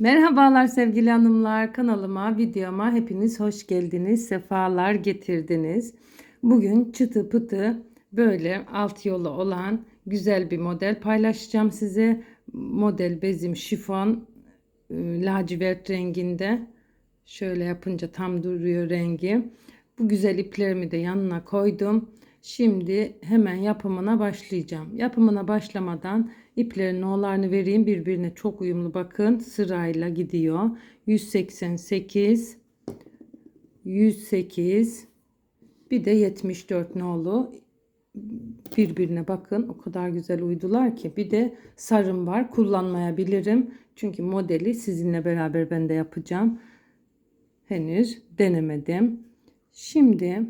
Merhabalar sevgili hanımlar kanalıma videoma hepiniz hoş geldiniz sefalar getirdiniz. Bugün çıtı pıtı böyle alt yolu olan güzel bir model paylaşacağım size. Model bezim şifon e, lacivert renginde. Şöyle yapınca tam duruyor rengi. Bu güzel iplerimi de yanına koydum. Şimdi hemen yapımına başlayacağım. Yapımına başlamadan iplerin no'larını vereyim. Birbirine çok uyumlu bakın. Sırayla gidiyor. 188 108 bir de 74 nolu birbirine bakın. O kadar güzel uydular ki. Bir de sarım var. Kullanmayabilirim. Çünkü modeli sizinle beraber ben de yapacağım. Henüz denemedim. Şimdi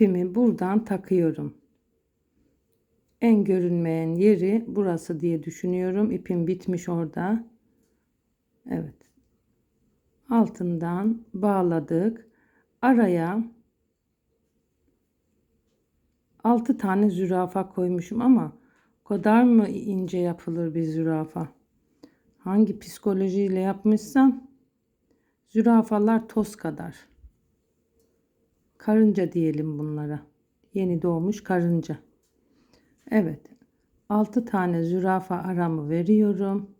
ipimi buradan takıyorum. En görünmeyen yeri burası diye düşünüyorum. İpim bitmiş orada. Evet. Altından bağladık. Araya 6 tane zürafa koymuşum ama o kadar mı ince yapılır bir zürafa? Hangi psikolojiyle yapmışsam zürafalar toz kadar. Karınca diyelim bunlara. Yeni doğmuş karınca. Evet. 6 tane zürafa aramı veriyorum.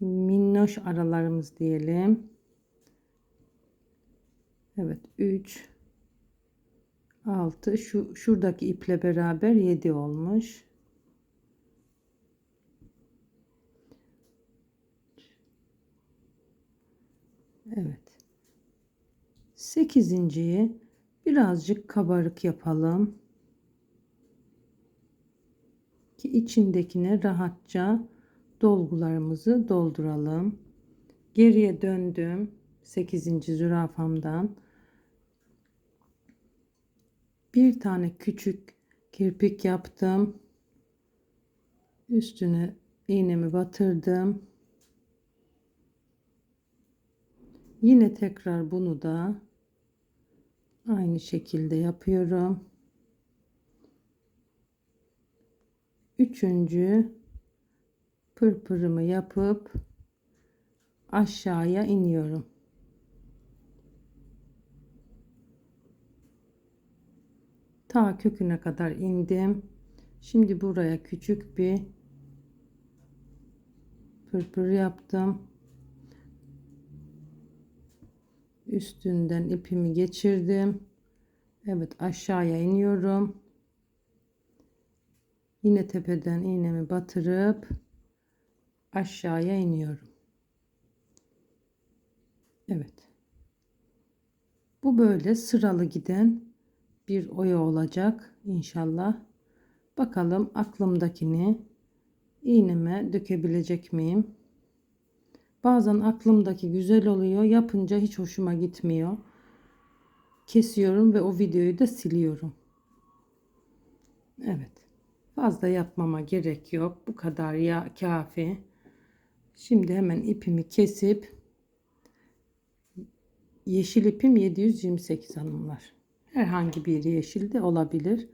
Minnoş aralarımız diyelim. Evet 3 6 şu şuradaki iple beraber 7 olmuş. 8.yi birazcık kabarık yapalım. Ki içindekine rahatça dolgularımızı dolduralım. Geriye döndüm 8. zürafamdan. Bir tane küçük kirpik yaptım. Üstüne iğnemi batırdım. Yine tekrar bunu da aynı şekilde yapıyorum. Üçüncü pırpırımı yapıp aşağıya iniyorum. Ta köküne kadar indim. Şimdi buraya küçük bir pırpır yaptım. Üstünden ipimi geçirdim. Evet aşağıya iniyorum. Yine tepeden iğnemi batırıp aşağıya iniyorum. Evet. Bu böyle sıralı giden bir oya olacak inşallah. Bakalım aklımdakini iğneme dökebilecek miyim? Bazen aklımdaki güzel oluyor. Yapınca hiç hoşuma gitmiyor. Kesiyorum ve o videoyu da siliyorum. Evet. Fazla yapmama gerek yok. Bu kadar ya kafi. Şimdi hemen ipimi kesip yeşil ipim 728 hanımlar. Herhangi bir yeşil de olabilir.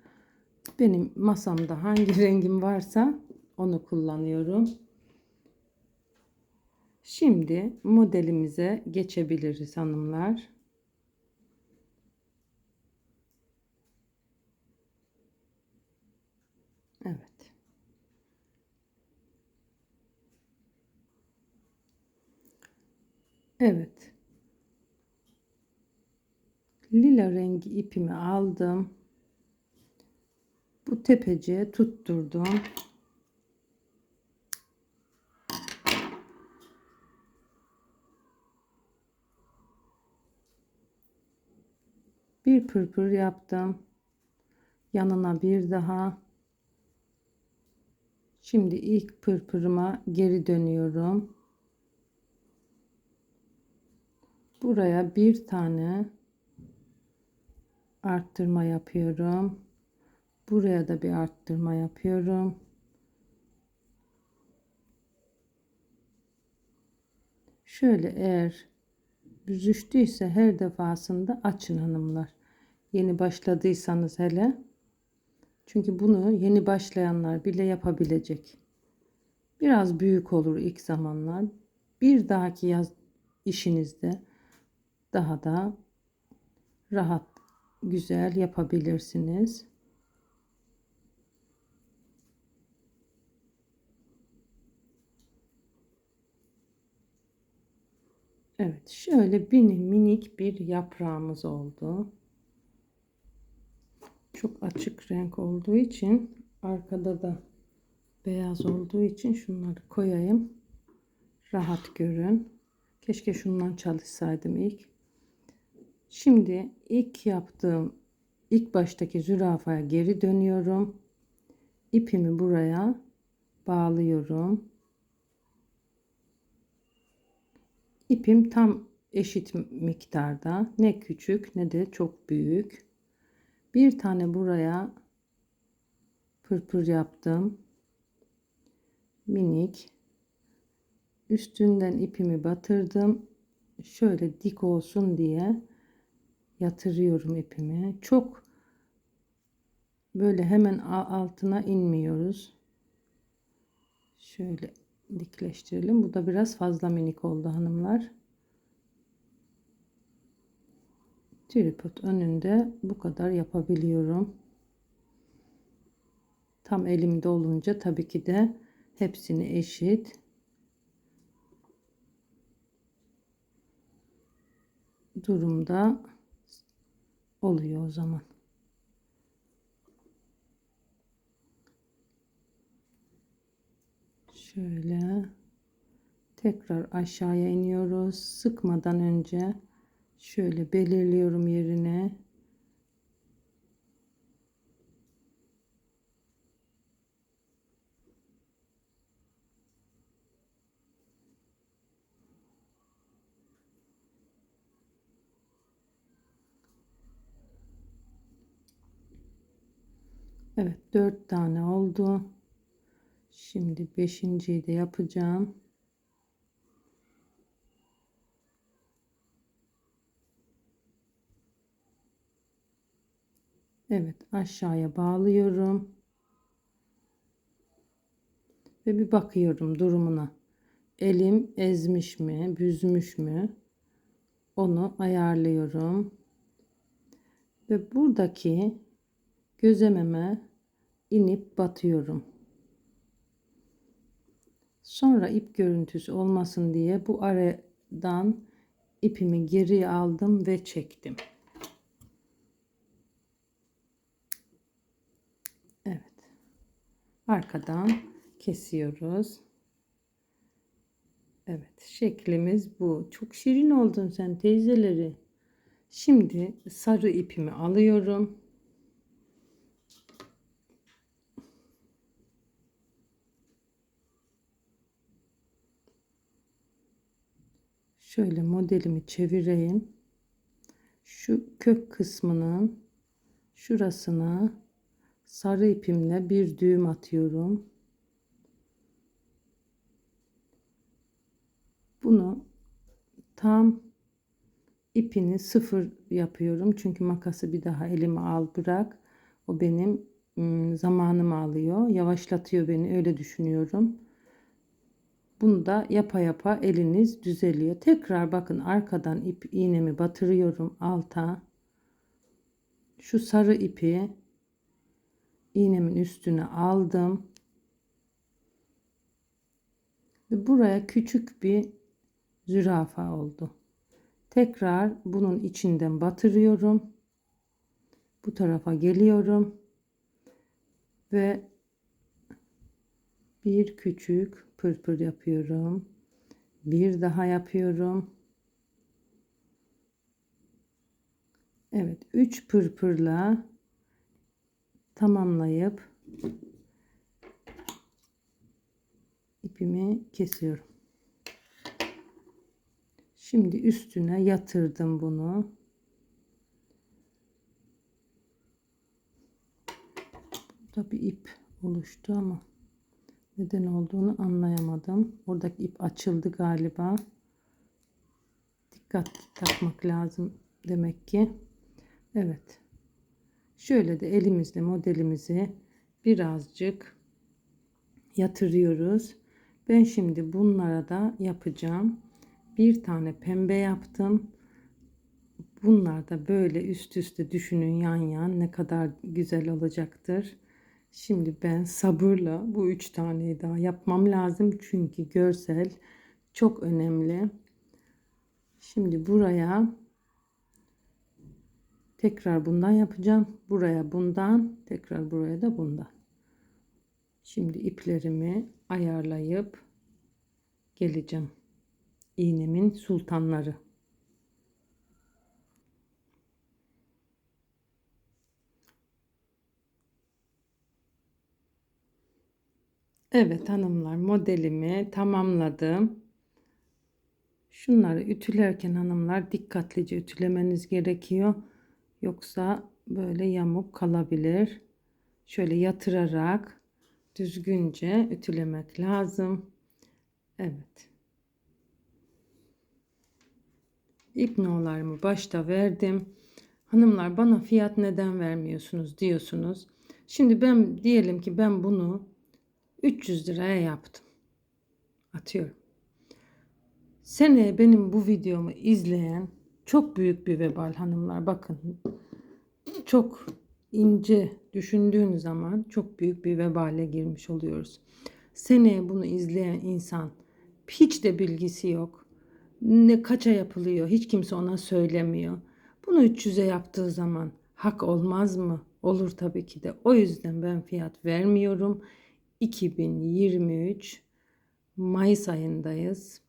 Benim masamda hangi rengim varsa onu kullanıyorum. Şimdi modelimize geçebiliriz hanımlar. Evet. Evet. Lila rengi ipimi aldım. Bu tepeciye tutturdum. Bir pırpır yaptım. Yanına bir daha. Şimdi ilk pırpırıma geri dönüyorum. Buraya bir tane arttırma yapıyorum. Buraya da bir arttırma yapıyorum. Şöyle eğer büzüştüyse her defasında açın hanımlar. Yeni başladıysanız hele Çünkü bunu yeni başlayanlar bile yapabilecek. Biraz büyük olur ilk zamanlar. Bir dahaki yaz işinizde daha da rahat güzel yapabilirsiniz. Evet, şöyle bir minik bir yaprağımız oldu. Çok açık renk olduğu için arkada da beyaz olduğu için şunları koyayım. Rahat görün. Keşke şundan çalışsaydım ilk. Şimdi ilk yaptığım ilk baştaki zürafaya geri dönüyorum. İpimi buraya bağlıyorum. İpim tam eşit miktarda. Ne küçük ne de çok büyük. Bir tane buraya pırpır yaptım. Minik. Üstünden ipimi batırdım. Şöyle dik olsun diye yatırıyorum ipimi. Çok böyle hemen altına inmiyoruz. Şöyle dikleştirelim. Bu da biraz fazla minik oldu hanımlar. Tripod önünde bu kadar yapabiliyorum. Tam elimde olunca tabii ki de hepsini eşit durumda oluyor o zaman. Şöyle tekrar aşağıya iniyoruz. Sıkmadan önce şöyle belirliyorum yerine. Evet dört tane oldu. Şimdi beşinciyi de yapacağım. Evet aşağıya bağlıyorum. Ve bir bakıyorum durumuna. Elim ezmiş mi, büzmüş mü? Onu ayarlıyorum. Ve buradaki gözememe inip batıyorum. Sonra ip görüntüsü olmasın diye bu aradan ipimi geri aldım ve çektim. Arkadan kesiyoruz. Evet, şeklimiz bu. Çok şirin oldun sen teyzeleri. Şimdi sarı ipimi alıyorum. Şöyle modelimi çevireyim. Şu kök kısmının şurasına sarı ipimle bir düğüm atıyorum. Bunu tam ipini sıfır yapıyorum. Çünkü makası bir daha elime al bırak. O benim zamanımı alıyor. Yavaşlatıyor beni öyle düşünüyorum. Bunu da yapa yapa eliniz düzeliyor. Tekrar bakın arkadan ip iğnemi batırıyorum alta. Şu sarı ipi iğnemin üstüne aldım. Ve buraya küçük bir zürafa oldu. Tekrar bunun içinden batırıyorum. Bu tarafa geliyorum. Ve bir küçük pırpır yapıyorum. Bir daha yapıyorum. Evet, 3 pırpırla tamamlayıp ipimi kesiyorum. Şimdi üstüne yatırdım bunu. Burada bir ip oluştu ama neden olduğunu anlayamadım. Oradaki ip açıldı galiba. Dikkat takmak lazım demek ki. Evet. Şöyle de elimizle modelimizi birazcık yatırıyoruz. Ben şimdi bunlara da yapacağım. Bir tane pembe yaptım. Bunlar da böyle üst üste düşünün yan yan ne kadar güzel olacaktır. Şimdi ben sabırla bu üç taneyi daha yapmam lazım. Çünkü görsel çok önemli. Şimdi buraya tekrar bundan yapacağım. Buraya bundan, tekrar buraya da bundan. Şimdi iplerimi ayarlayıp geleceğim. İğnemin sultanları. Evet hanımlar modelimi tamamladım. Şunları ütülerken hanımlar dikkatlice ütülemeniz gerekiyor. Yoksa böyle yamuk kalabilir. Şöyle yatırarak düzgünce ütülemek lazım. Evet. İpnolarımı başta verdim. Hanımlar bana fiyat neden vermiyorsunuz diyorsunuz. Şimdi ben diyelim ki ben bunu 300 liraya yaptım. Atıyorum. Seneye benim bu videomu izleyen çok büyük bir vebal hanımlar. Bakın çok ince düşündüğün zaman çok büyük bir vebale girmiş oluyoruz. Seneye bunu izleyen insan hiç de bilgisi yok. Ne kaça yapılıyor hiç kimse ona söylemiyor. Bunu 300'e yaptığı zaman hak olmaz mı? Olur tabii ki de. O yüzden ben fiyat vermiyorum. 2023 Mayıs ayındayız.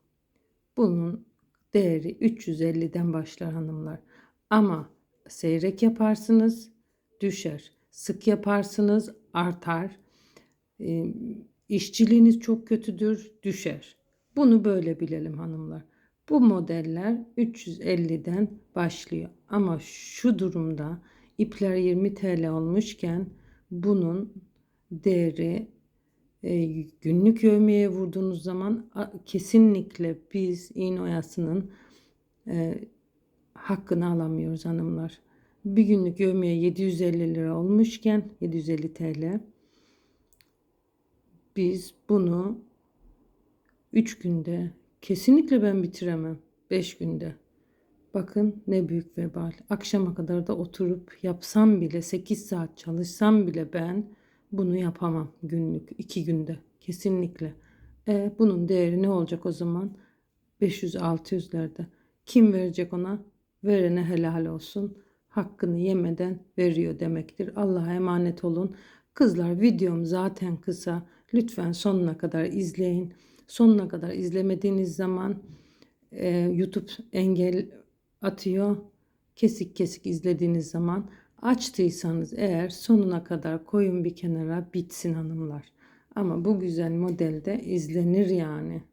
Bunun değeri 350'den başlar hanımlar. Ama seyrek yaparsınız düşer. Sık yaparsınız artar. E, işçiliğiniz çok kötüdür düşer. Bunu böyle bilelim hanımlar. Bu modeller 350'den başlıyor. Ama şu durumda ipler 20 TL olmuşken bunun değeri günlük yövmeye vurduğunuz zaman kesinlikle biz iğne oyasının e, hakkını alamıyoruz hanımlar. Bir günlük yövmeye 750 lira olmuşken 750 TL biz bunu 3 günde kesinlikle ben bitiremem. 5 günde. Bakın ne büyük vebal. Akşama kadar da oturup yapsam bile 8 saat çalışsam bile ben bunu yapamam günlük 2 günde. Kesinlikle. E, bunun değeri ne olacak o zaman? 500-600'lerde. Kim verecek ona? Verene helal olsun. Hakkını yemeden veriyor demektir. Allah'a emanet olun. Kızlar videom zaten kısa. Lütfen sonuna kadar izleyin. Sonuna kadar izlemediğiniz zaman e, YouTube engel atıyor. Kesik kesik izlediğiniz zaman açtıysanız eğer sonuna kadar koyun bir kenara bitsin hanımlar. Ama bu güzel modelde izlenir yani.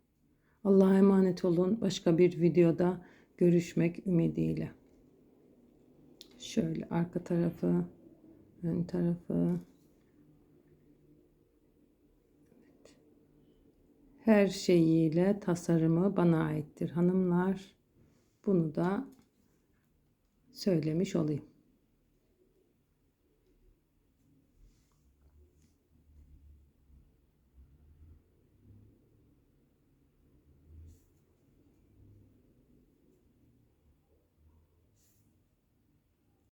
Allah'a emanet olun. Başka bir videoda görüşmek ümidiyle. Şöyle arka tarafı, ön tarafı. Her şeyiyle tasarımı bana aittir hanımlar. Bunu da söylemiş olayım.